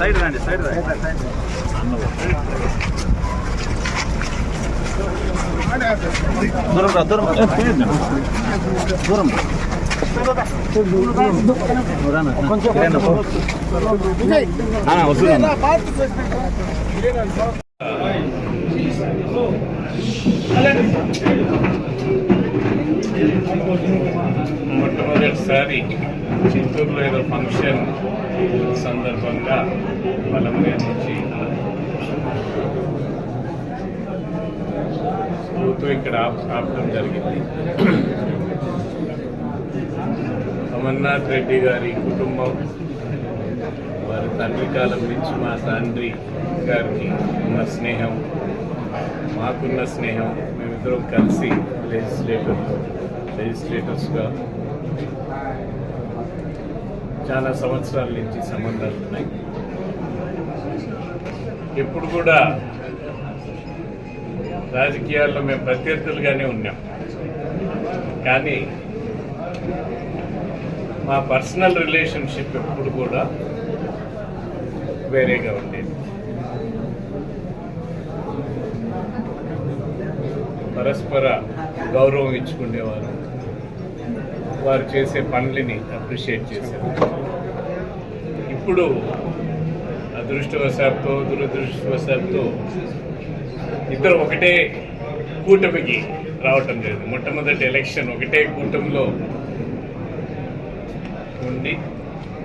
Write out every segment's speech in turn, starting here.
Side రండి side రండి. దూరం రా దూరం. దూరం మొట్టమొదటిసారి చిత్తూరులో ఏదో ఫంక్షన్ సందర్భంగా బలంగా నుంచి ప్రభుత్వం ఇక్కడ ఆపడం జరిగింది. అమర్నాథ్ రెడ్డి గారి కుటుంబం వారి తండ్రి కాలం నుంచి మా తండ్రి గారికి ఉన్న స్నేహం మాకున్న స్నేహం మేమిద్దరం కలిసి లెజిస్లేటర్ లెజిస్లేటర్స్గా చాలా సంవత్సరాల నుంచి సంబంధాలు ఉన్నాయి. ఎప్పుడు కూడా రాజకీయాల్లో మేము ప్రత్యర్థులుగానే ఉన్నాం. కానీ మా పర్సనల్ రిలేషన్షిప్ ఎప్పుడు కూడా వేరేగా ఉండేది. పరస్పర గౌరవం ఇచ్చుకునేవారు. వారు చేసే పనులని అప్రిషియేట్ చేశారు ఇప్పుడు అదృష్టవశాత్తు దురదృష్టవశాత్తు ఇద్దరు ఒకటే కూటమికి రావటం లేదు. మొట్టమొదటి ఎలక్షన్ ఒకటే కూటమిలో ఉండి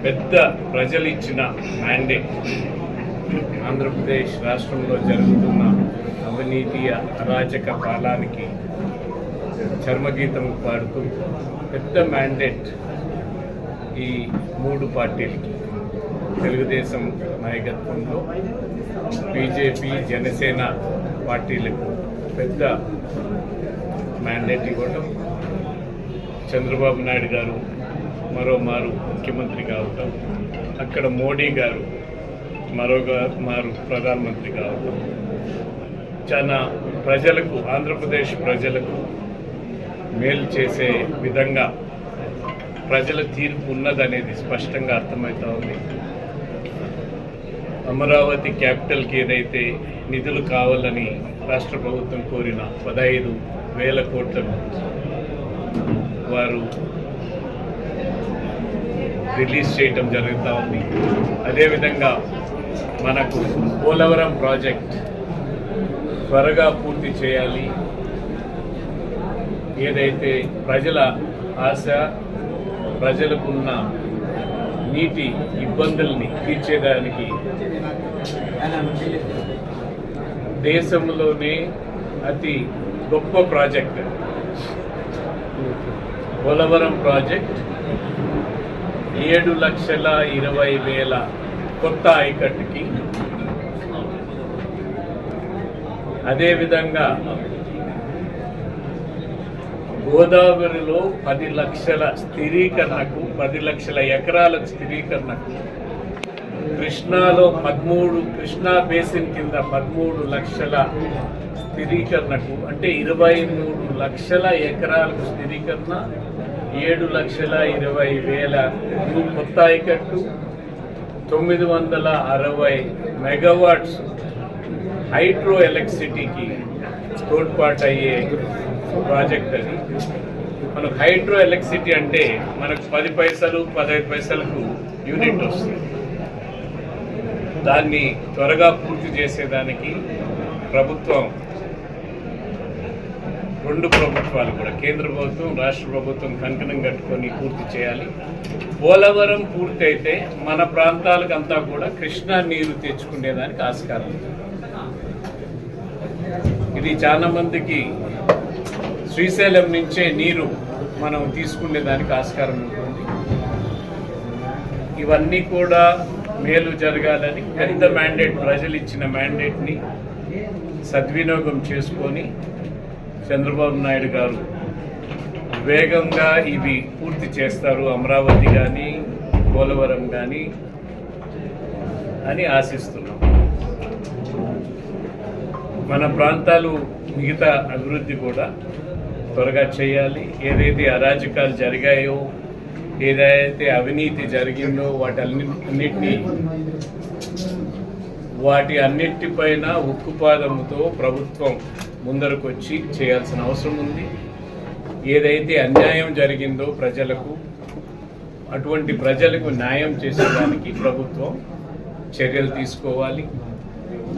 పెద్ద ప్రజలు ఇచ్చిన మ్యాండేట్ ఆంధ్రప్రదేశ్ రాష్ట్రంలో జరుగుతున్న అవినీతి అరాచక పాలానికి చర్మగీతం పాడుతూ పెద్ద మ్యాండేట్ ఈ మూడు పార్టీలకి తెలుగుదేశం నాయకత్వంలో బీజేపీ జనసేన పార్టీలకు పెద్ద మ్యాండేట్ ఇవ్వటం చంద్రబాబు నాయుడు గారు మరోమారు ముఖ్యమంత్రి కావటం అక్కడ మోడీ గారు మరోగా మారు ప్రధానమంత్రి కావటం చాలా ప్రజలకు ఆంధ్రప్రదేశ్ ప్రజలకు మేలు చేసే విధంగా ప్రజల తీర్పు ఉన్నదనేది స్పష్టంగా అర్థమవుతా ఉంది. అమరావతి క్యాపిటల్కి ఏదైతే నిధులు కావాలని రాష్ట్ర ప్రభుత్వం కోరిన పదహైదు వేల కోట్లను వారు రిలీజ్ చేయటం జరుగుతూ ఉంది. అదేవిధంగా మనకు పోలవరం ప్రాజెక్ట్ త్వరగా పూర్తి చేయాలి. ఏదైతే ప్రజల ఆశ ప్రజలకున్న నీటి ఇబ్బందుల్ని తీర్చేదానికి దేశంలోనే అతి గొప్ప ప్రాజెక్ట్. పోలవరం ప్రాజెక్ట్. ఏడు లక్షల ఇరవై వేల కొత్త ఐకట్కి అదేవిధంగా గోదావరిలో పది లక్షల స్థిరీకరణకు పది లక్షల ఎకరాల స్థిరీకరణకు కృష్ణాలో పదమూడు కృష్ణా బేసిన్ కింద పదమూడు లక్షల స్థిరీకరణకు అంటే ఇరవై మూడు లక్షల ఎకరాలకు స్థిరీకరణ ఏడు లక్షల ఇరవై వేల కొత్త ఐకట్టు తొమ్మిది వందల అరవై మెగావాట్స్ హైడ్రో ఎలక్ట్రిసిటీకి తోడ్పాటు అయ్యే ప్రాజెక్ట్ అది. మనకు హైడ్రో ఎలక్ట్రిసిటీ అంటే మనకు పది పైసలు పదహైదు పైసలకు యూనిట్ వస్తుంది. దాన్ని త్వరగా పూర్తి చేసేదానికి ప్రభుత్వం రెండు ప్రభుత్వాలు కూడా కేంద్ర ప్రభుత్వం రాష్ట్ర ప్రభుత్వం కంకణం కట్టుకొని పూర్తి చేయాలి. పోలవరం పూర్తి అయితే మన ప్రాంతాలకు అంతా కూడా కృష్ణా నీరు తెచ్చుకునేదానికి ఆస్కారం ఉంది. ఇది చాలా మందికి శ్రీశైలం నుంచే నీరు మనం తీసుకునే దానికి ఆస్కారం ఉంటుంది. ఇవన్నీ కూడా మేలు జరగాలని పెద్ద మ్యాండేట్ ప్రజలు ఇచ్చిన మ్యాండేట్ని సద్వినియోగం చేసుకొని చంద్రబాబు నాయుడు గారు వేగంగా ఇవి పూర్తి చేస్తారు. అమరావతి కానీ పోలవరం కానీ అని ఆశిస్తున్నాం. మన ప్రాంతాలు మిగతా అభివృద్ధి కూడా త్వరగా చేయాలి. ఏదైతే అరాజకాలు జరిగాయో ఏదైతే అవినీతి జరిగిందో వాటి వాటన్నిటినీ వాటి అన్నిటిపైన ఉక్కుపాదముతో ప్రభుత్వం ముందరకు వచ్చి చేయాల్సిన అవసరం ఉంది. ఏదైతే అన్యాయం జరిగిందో ప్రజలకు అటువంటి ప్రజలకు న్యాయం చేసేదానికి ప్రభుత్వం చర్యలు తీసుకోవాలి.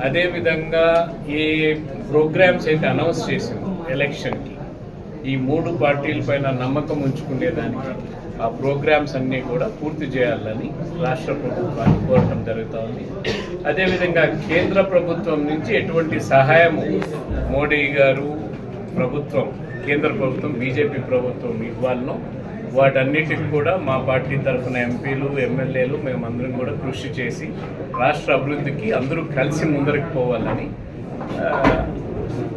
అదేవిధంగా ఏ ప్రోగ్రామ్స్ అయితే అనౌన్స్ చేసింది ఎలక్షన్కి ఈ మూడు పార్టీల పైన నమ్మకం ఉంచుకునేదానికి ఆ ప్రోగ్రామ్స్ అన్నీ కూడా పూర్తి చేయాలని రాష్ట్ర ప్రభుత్వాన్ని కోరటం జరుగుతోంది అదేవిధంగా కేంద్ర ప్రభుత్వం నుంచి ఎటువంటి సహాయము మోడీ గారు ప్రభుత్వం కేంద్ర ప్రభుత్వం బీజేపీ ప్రభుత్వం ఇవ్వాలనో వాటన్నిటికి కూడా మా పార్టీ తరఫున ఎంపీలు ఎమ్మెల్యేలు మేమందరం కూడా కృషి చేసి రాష్ట్ర అభివృద్ధికి అందరూ కలిసి ముందరికి పోవాలని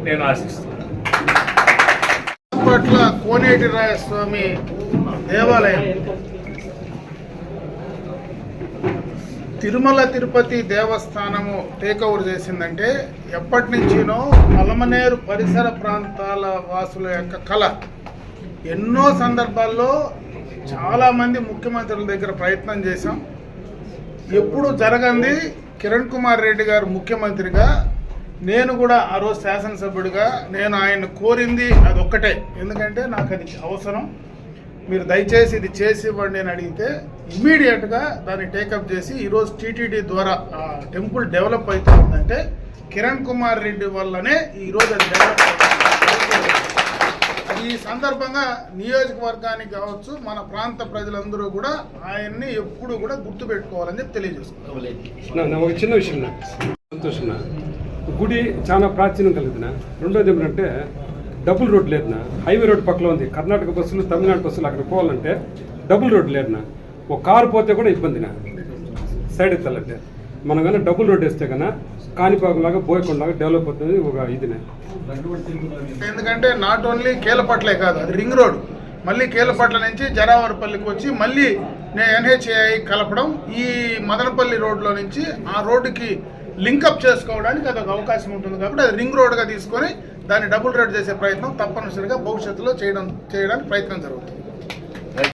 నేను ఆశిస్తున్నాను. పట్ల కోనేటి రాయస్వామి దేవాలయం. తిరుమల తిరుపతి దేవస్థానము టేక్ ఓవర్ చేసిందంటే ఎప్పటి నుంచినో పలమనేరు పరిసర ప్రాంతాల వాసుల యొక్క కళ. ఎన్నో సందర్భాల్లో చాలామంది ముఖ్యమంత్రుల దగ్గర ప్రయత్నం చేశాం. ఎప్పుడు జరగంది కిరణ్ కుమార్ రెడ్డి గారు ముఖ్యమంత్రిగా నేను కూడా ఆ రోజు శాసనసభ్యుడిగా నేను ఆయన కోరింది అది ఒక్కటే ఎందుకంటే నాకు అది అవసరం. మీరు దయచేసి ఇది చేసి ఇవ్వండి అని అడిగితే ఇమ్మీడియట్గా దాన్ని టేకప్ చేసి ఈరోజు టీటీడీ ద్వారా ఆ టెంపుల్ డెవలప్ అవుతుందంటే కిరణ్ కుమార్ రెడ్డి వల్లనే ఈరోజు అది డెవలప్ అది ఈ సందర్భంగా నియోజకవర్గానికి కావచ్చు మన ప్రాంత ప్రజలందరూ కూడా ఆయన్ని ఎప్పుడు కూడా గుర్తుపెట్టుకోవాలని చెప్పి తెలియజేసుకుంటాం చిన్న విషయం సంతోషం గుడి చాలా ప్రాచీనం కలిగిన. రెండోది ఏమిటంటే డబుల్ రోడ్ లేదునా హైవే రోడ్ పక్కలో ఉంది. కర్ణాటక బస్సులు తమిళనాడు బస్సులు అక్కడ పోవాలంటే డబుల్ రోడ్ లేదునా ఒక కారు పోతే కూడా ఇబ్బందినా. సైడ్ ఎత్తాలంటే. మనం కానీ డబుల్ రోడ్ వేస్తే కన్నా కాణిపాకులాగా బోయకొండలాగా డెవలప్ అవుతుంది ఒక ఇదినే. ఎందుకంటే నాట్ ఓన్లీ కేలపట్లే కాదు అది రింగ్ రోడ్. మళ్ళీ కేలపట్ల నుంచి జరావరపల్లికి వచ్చి మళ్ళీ ఎన్హెచ్ఏఐ కలపడం ఈ మదనపల్లి రోడ్లో నుంచి ఆ రోడ్డుకి లింకప్ చేసుకోవడానికి అదొక అవకాశం ఉంటుంది కాబట్టి అది రింగ్ రోడ్గా తీసుకొని దాన్ని డబుల్ రోడ్ చేసే ప్రయత్నం తప్పనిసరిగా భవిష్యత్తులో చేయడం చేయడానికి ప్రయత్నం జరుగుతుంది.